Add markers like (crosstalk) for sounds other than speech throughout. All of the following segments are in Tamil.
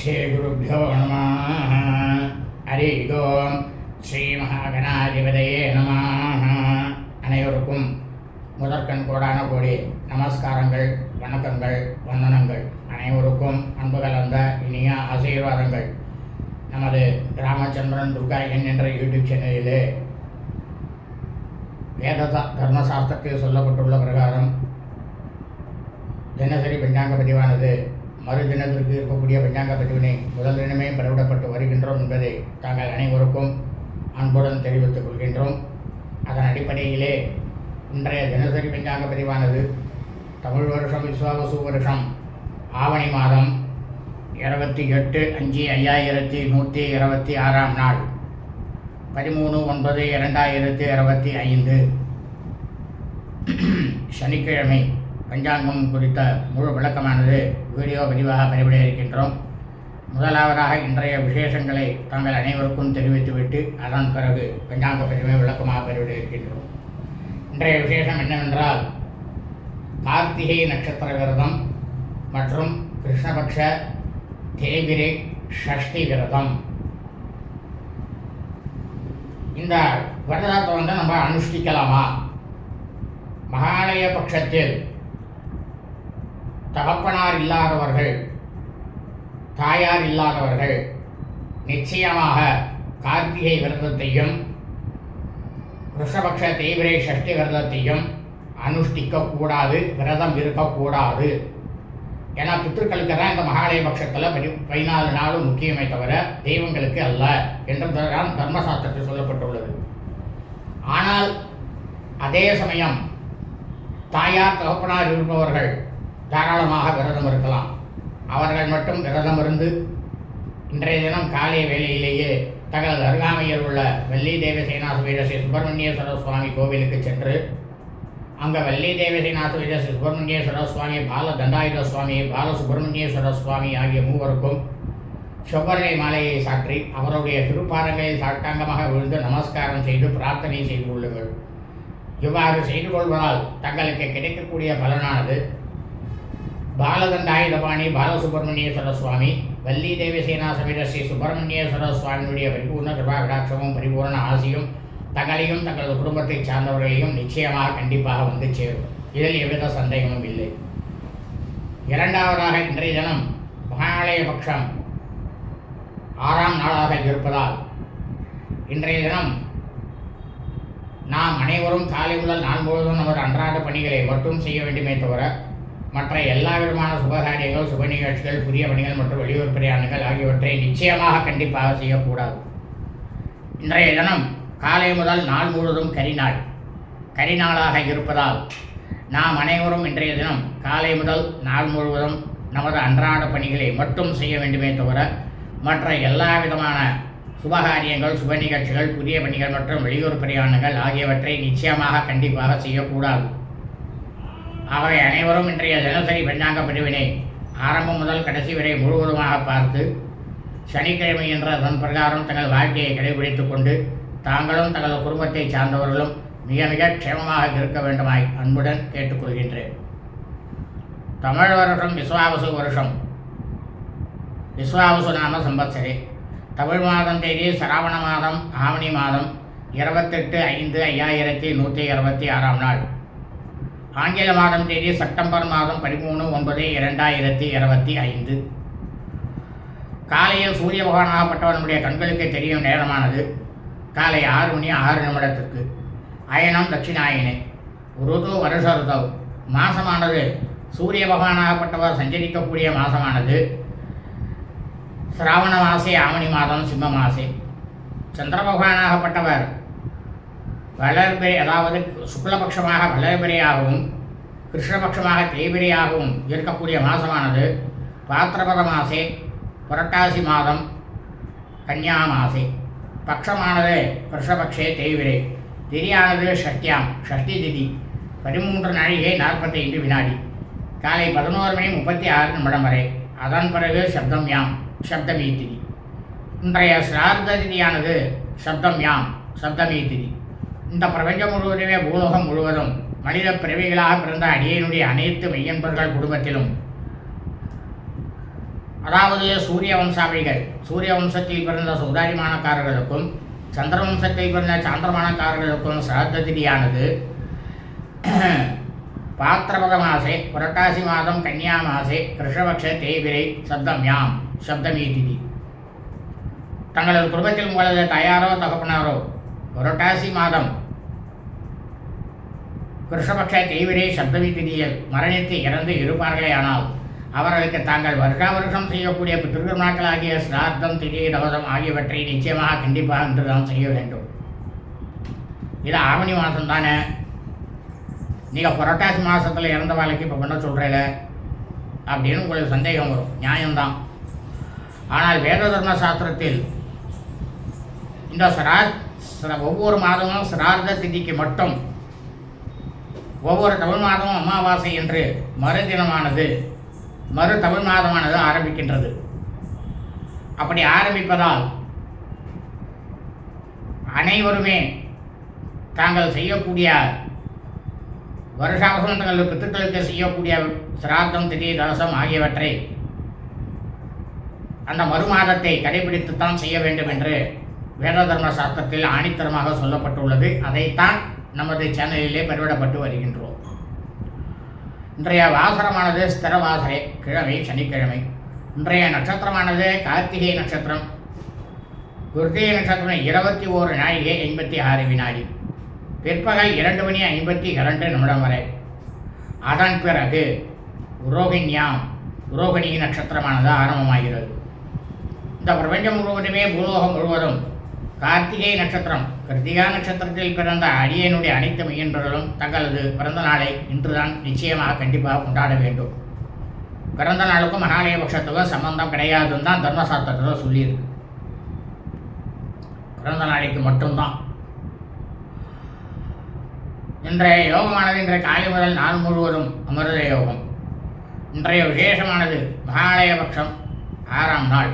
ஸ்ரீகுருப்போ நம ஹரி ஓம் ஸ்ரீ மகாகணாதிபதையே நம அனைவருக்கும் முதற்கண் கோடான கோடி நமஸ்காரங்கள் வணக்கங்கள் வந்தனங்கள் அனைவருக்கும் அன்பு கலந்த இனிய ஆசீர்வாதங்கள். நமது ராமச்சந்திரன் துர்கா என் என்ற யூடியூப் சேனலிலே வேத தர்மசாஸ்திரத்தில் சொல்லப்பட்டுள்ள பிரகாரம் தினசரி பஞ்சாங்க பதிவானது மறு தினத்திற்கு இருக்கக்கூடிய பஞ்சாங்க பதிவினை முதல் தினமே பரவிடப்பட்டு வருகின்றோம் என்பதை தாங்கள் அனைவருக்கும் அன்புடன் தெரிவித்துக் கொள்கின்றோம். அதன் அடிப்படையிலே இன்றைய தினசரி பஞ்சாங்க பதிவானது தமிழ் வருஷம் விஸ்வாவசு வருஷம் ஆவணி மாதம் இருபத்தி எட்டு அஞ்சு ஐயாயிரத்தி நூற்றி இருபத்தி ஆறாம் நாள் பதிமூணு ஒன்பது இரண்டாயிரத்தி இருபத்தி ஐந்து. (clears throat) சனிக்கிழமை பஞ்சாங்கம் குறித்த முழு விளக்கமானது வீடியோ பதிவாக பதிவிட இருக்கின்றோம் முதலாவதாக இன்றைய விசேஷங்களை தங்கள் அனைவருக்கும் தெரிவித்துவிட்டு அதன் பிறகு பஞ்சாங்க பதிவை விளக்கமாக பதிவிட இருக்கின்றோம் இன்றைய விசேஷம் என்னவென்றால் கார்த்திகை நட்சத்திர விரதம் மற்றும் கிருஷ்ணபக்ஷ தேவிரை ஷஷ்டி விரதம். இந்த விரதத்தை வந்து நம்ம அனுஷ்டிக்கலாமா? மகாலய பட்சத்தில் தகப்பனார் இல்லாதவர்கள் தாயார் இல்லாதவர்கள் நிச்சயமாக கார்த்திகை விரதத்தையும் ரிஷபக்ஷ தேய்பிரை சஷ்டி விரதத்தையும் அனுஷ்டிக்கக்கூடாது விரதம் இருக்கக்கூடாது. ஏன்னா பித்திருக்களுக்கு தான் இந்த மகாலய பட்சத்தில் பதி பதினாலு நாளும் முக்கியமே தவிர தெய்வங்களுக்கு அல்ல என்று தான் தர்மசாஸ்திரத்தில் சொல்லப்பட்டுள்ளது. ஆனால் அதே சமயம் தாயார் தகப்பனார் இருப்பவர்கள் தாராளமாக விரதம் இருக்கலாம். அவர்கள் மட்டும் விரதம் இருந்து இன்றைய தினம் காலை வேளையிலேயே தங்களது அருகாமையில் உள்ள வெள்ளி தேவசேனா சுவீர ஸ்ரீ சுப்பிரமணியேஸ்வர சுவாமி கோவிலுக்கு சென்று அங்கே வெள்ளி தேவசேனா சுவீர ஸ்ரீ சுப்பிரமணியேஸ்வர சுவாமி பால தண்டாயுத சுவாமி பால சுப்பிரமணியேஸ்வர சுவாமி ஆகிய மூவருக்கும் செவ்வரணை மாலையை சாற்றி அவருடைய திருப்பாதங்களில் சாட்டாங்கமாக விழுந்து நமஸ்காரம் செய்து பிரார்த்தனை செய்து கொள்ளுங்கள். இவ்வாறு செய்து கொள்வதால் தங்களுக்கு கிடைக்கக்கூடிய பலனானது பாலதண்டாயுதபாணி பாலசுப்பிரமணியேஸ்வர சுவாமி வள்ளி தேவசேனா சமேத ஸ்ரீ சுப்பிரமணியேஸ்வர சுவாமியுடைய பரிபூர்ண கிருபாகடாட்சமும் பரிபூர்ண ஆசியும் தங்களையும் தங்களது குடும்பத்தை சார்ந்தவர்களையும் நிச்சயமாக கண்டிப்பாக வந்து சேரும். இதில் எவ்வித சந்தேகமும் இல்லை. இரண்டாவதாக இன்றைய தினம் மகாலய பட்சம் ஆறாம் நாளாக இருப்பதால் இன்றைய தினம் நாம் அனைவரும் காலை முதல் நாள் முழுவதும் நமது அன்றாட பணிகளை மட்டும் செய்ய வேண்டுமே தவிர மற்ற எல்லா விதமான சுபகாரியங்கள் சுப நிகழ்ச்சிகள் புதிய பணிகள் மற்றும் வெளியூர் பிரயாணங்கள் ஆகியவற்றை நிச்சயமாக கண்டிப்பாக செய்யக்கூடாது. இன்றைய தினம் காலை முதல் நாள் முழுவதும் கரிநாள் கரிநாளாக இருப்பதால் நாம் அனைவரும் இன்றைய தினம் காலை முதல் நாள் முழுவதும் நமது அன்றாட பணிகளை மட்டும் செய்ய வேண்டுமே தவிர மற்ற எல்லா விதமான சுபகாரியங்கள் சுப நிகழ்ச்சிகள் புதிய பணிகள் மற்றும் வெளியூர் பிரயாணங்கள் ஆகியவற்றை நிச்சயமாக கண்டிப்பாக செய்யக்கூடாது. ஆகவே அனைவரும் இன்றைய தினசரி பஞ்சாங்க பிரிவினை ஆரம்பம் முதல் கடைசி வரை முழுவதுமாக பார்த்து சனிக்கிழமை என்ற அதன் பிரகாரம் தங்கள் வாழ்க்கையை கடைபிடித்துக் கொண்டு தாங்களும் தங்கள் குடும்பத்தை சார்ந்தவர்களும் மிக மிக க்ஷேமமாக இருக்க வேண்டுமாய் அன்புடன் கேட்டுக்கொள்கின்றேன். தமிழ் வருஷம் விஸ்வாவசு வருஷம். விஸ்வாவசு நாம சம்பத்சரே. தமிழ் மாதம் தேதி சராவண மாதம் ஆவணி மாதம் இருபத்தெட்டு ஐந்து ஐயாயிரத்தி நூற்றி இருபத்தி ஆறாம் நாள். ஆங்கில மாதம் தேதி செப்டம்பர் மாதம் பதிமூணு ஒன்பது இரண்டாயிரத்தி இருபத்தி ஐந்து. காலையில் சூரிய பகவானாகப்பட்டவனுடைய கண்களுக்கு தெரியும் நேரமானது. காலை ஆறு மணி ஆறு நிமிடத்திற்கு. அயனம் தட்சிணாயினை ருது வருஷ ருதவ் மாசமானது. சூரிய பகவானாகப்பட்டவர் சஞ்சரிக்கக்கூடிய மாசமானது. சிராவண மாசே ஆவணி மாதம் சிம்ம மாசே. சந்திர பகவானாகப்பட்டவர் வளர்பிறை அதாவது சுக்லபட்சமாக வளர்பிறையாகவும் கிருஷ்ணபட்சமாக தேய்பிறையாகவும் இருக்கக்கூடிய மாதமானது பாத்திரபத மாசே புரட்டாசி மாதம் கன்னியா மாசே. பக்ஷமானது கிருஷ்ணபக்ஷே தேய்விரை திதியானது ஷஷ்டியாம் ஷஷ்டி திதி பதிமூன்று நாழிகை நாற்பத்தி ஐந்து வினாடி. காலை பதினோரு மணி முப்பத்தி ஆறு நிமிடம் வரை. அதன் பிறகு சப்தம் யாம் சப்தமீ திதி. இன்றைய சிரார்த்த திதியானது சப்தம் யாம் சப்தமீ திதி. இந்த பிரபஞ்சம் முழுவதுமே பூலோகம் முழுவதும் மனித பிறவிகளாக பிறந்த அடியனுடைய அனைத்து மெய்யன்பர்கள் குடும்பத்திலும். அதாவது சூரிய வம்சாவிகள் சூரிய வம்சத்தில் பிறந்த சௌதாரிமானக்காரர்களுக்கும் சந்திர வம்சத்தில் பிறந்த சாந்திரமானக்காரர்களுக்கும் சிராத்த திதியானது பாத்திரபத மாசே புரட்டாசி மாதம் கன்னியா மாசே கிருஷ்ணபக்ஷ தேய்பிரை சப்தம் யாம் சப்தமீ திதி. தங்களது குடும்பத்தில் உங்களது தாயாரோ தகப்பனாரோ புரட்டாசி மாதம் கிருஷ்ணபக்ஷ தேய்விரை சப்தமி திதியில் மரணித்து இறந்து இருப்பார்களே ஆனால் அவர்களுக்கு தாங்கள் வருஷா வருஷம் செய்யக்கூடிய பித்திருநாட்களாகிய சிரார்த்தம் திதி தவசம் ஆகியவற்றை நிச்சயமாக கண்டிப்பாக இன்று தான் செய்ய வேண்டும். இது ஆவணி மாதம் தானே? நீங்கள் புரட்டாசி மாதத்தில் இறந்த வேலைக்கு இப்போ பண்ண சொல்கிறேல அப்படின்னு உங்களுக்கு சந்தேகம் வரும். நியாயம்தான். ஆனால் வேத தர்ம சாஸ்திரத்தில் இந்த சிரா ஒவ்வொரு மாதமும் சிரார்த்த திதிக்கு மட்டும் ஒவ்வொரு தமிழ் மாதமும் அமாவாசை என்று மறு தினமானது மறு தமிழ் மாதமானது ஆரம்பிக்கின்றது. அப்படி ஆரம்பிப்பதால் அனைவருமே தாங்கள் செய்யக்கூடிய வருஷாவசம் தங்கள் பித்துக்களுக்கு செய்யக்கூடிய சிரார்த்தம் திதி தவசம் ஆகியவற்றை அந்த மறு மாதத்தை கடைபிடித்துத்தான் செய்ய வேண்டும் என்று வேத தர்ம சாஸ்திரத்தில் ஆணித்தரமாக சொல்லப்பட்டுள்ளது. அதைத்தான் நமது சேனலிலே பதிவிடப்பட்டு வருகின்றோம். இன்றைய வாசரமானது ஸ்திர வாசரை கிழமை சனிக்கிழமை. இன்றைய நட்சத்திரமானது கார்த்திகை நட்சத்திரம். குருத்திகை நட்சத்திரம் இருபத்தி ஓரு நாழிகை ஐம்பத்தி ஆறு வினாடி. பிற்பகல் இரண்டு மணி ஐம்பத்தி இரண்டு நிமிடம் வரை. அதன் பிறகு உரோகிணியாம் உரோகிணி நட்சத்திரமானது ஆரம்பமாகிறது. இந்த பிரபஞ்சம் முழுவதுமே பூலோகம் முழுவதும் கார்த்திகை நட்சத்திரம். கிருத்திகா நட்சத்திரத்தில் பிறந்த அடியனுடைய அனைத்து மையன்பர்களும் தங்களது பிறந்த நாளை இன்றுதான் நிச்சயமாக கண்டிப்பாக கொண்டாட வேண்டும். பிறந்த நாளுக்கும் மகாலய பட்சத்துக்கும் சம்பந்தம் கிடையாதுன்னு தான் தர்மசாஸ்திரத்தில் சொல்லியிருக்கு. பிறந்த நாளைக்கு மட்டும்தான். இன்றைய யோகமானது இன்றைய காலை முதல் நாள் முழுவதும் அமிர்த யோகம். இன்றைய விசேஷமானது மகாலய பட்சம் ஆறாம் நாள்.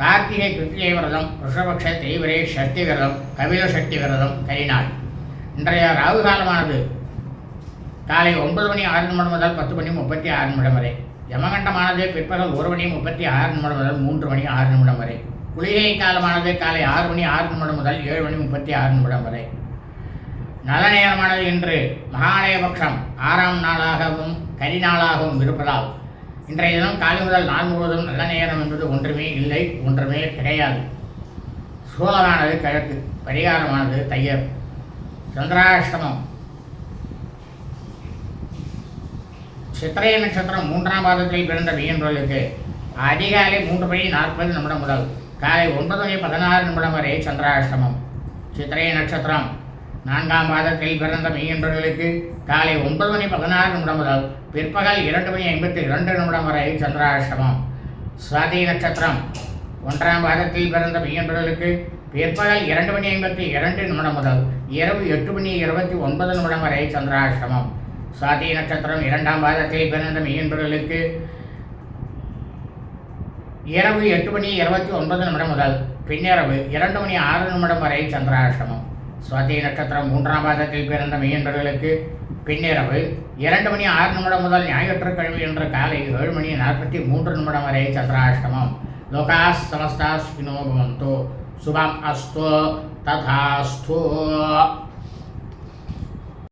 கார்த்திகை கிருத்திகை விரதம் ரிஷபக்ஷ தெய்வரே சக்தி விரதம் கபில சக்தி விரதம் கரிநாள். இன்றைய ராகு காலமானது காலை ஒன்பது மணி ஆறு நிமிடம் முதல் பத்து மணி முப்பத்தி ஆறு நிமிடம் வரை. யமகண்டமானது பிற்பகல் ஒரு மணி முப்பத்தி ஆறு நிமிடம் முதல் மூன்று மணி ஆறு நிமிடம் வரை. குளிகை காலமானது காலை ஆறு மணி ஆறு நிமிடம் முதல் ஏழு மணி முப்பத்தி ஆறு நிமிடம் வரை. நல்ல நேரமானது இன்று மகாலயபக்ஷம் ஆறாம் நாளாகவும் கரிநாளாகவும் இருப்பதால் இன்றைய தினம் காலை முதல் நாள் முழுவதும் நல்ல நேரம் என்பது ஒன்றுமே இல்லை ஒன்றுமே கிடையாது. சூழலானது கிழக்கு பரிகாரமானது தையர் சந்திராஷ்டமம். சித்திரை நட்சத்திரம் மூன்றாம் பாதத்தில் பிறந்த மீன்பர்களுக்கு அதிகாலை மூன்று மணி நாற்பது நிமிடம் முதல் காலை ஒன்பது மணி பதினாறு நிமிடம் வரை சந்திராஷ்டமம். சித்திரை நட்சத்திரம். நான்காம் மாதத்தில் பிறந்த மெய்யன்பர்களுக்கு காலை ஒன்பது மணி பதினாறு நிமிடம் முதல் பிற்பகல் இரண்டு மணி ஐம்பத்தி இரண்டு நிமிடம் வரை சந்திராஷ்டமம். சுவாதி நட்சத்திரம். ஒன்றாம் மாதத்தில் பிறந்த மெய்யன்பர்களுக்கு பிற்பகல் இரண்டு மணி ஐம்பத்தி இரண்டு நிமிடம் முதல் இரவு எட்டு மணி இருபத்தி ஒன்பது நிமிடம் வரை சந்திராஷ்டமம். சுவாதி நட்சத்திரம். இரண்டாம் மாதத்தில் பிறந்த மெய்யன்பர்களுக்கு இரவு எட்டு மணி இருபத்தி ஒன்பது நிமிடம் முதல் பின்னிரவு இரண்டு மணி ஆறு நிமிடம் வரை சந்திராஷ்டமம். சுவாதி நட்சத்திரம் மூன்றாம் பாதத்தில் பிறந்த மெய்யன்பர்களுக்கு பின்னிரவு இரண்டு மணி ஆறு நிமிடம் முதல் ஞாயிற்றுக்கிழமை என்ற காலை ஏழு மணி நாற்பத்தி மூன்று நிமிடம் வரை சந்திராஷ்டமம். லோகாஸ் சமஸ்தாஸ் வினோ பவந்தோ. சுபம் அஸ்தோ. ததாஸ்தோ.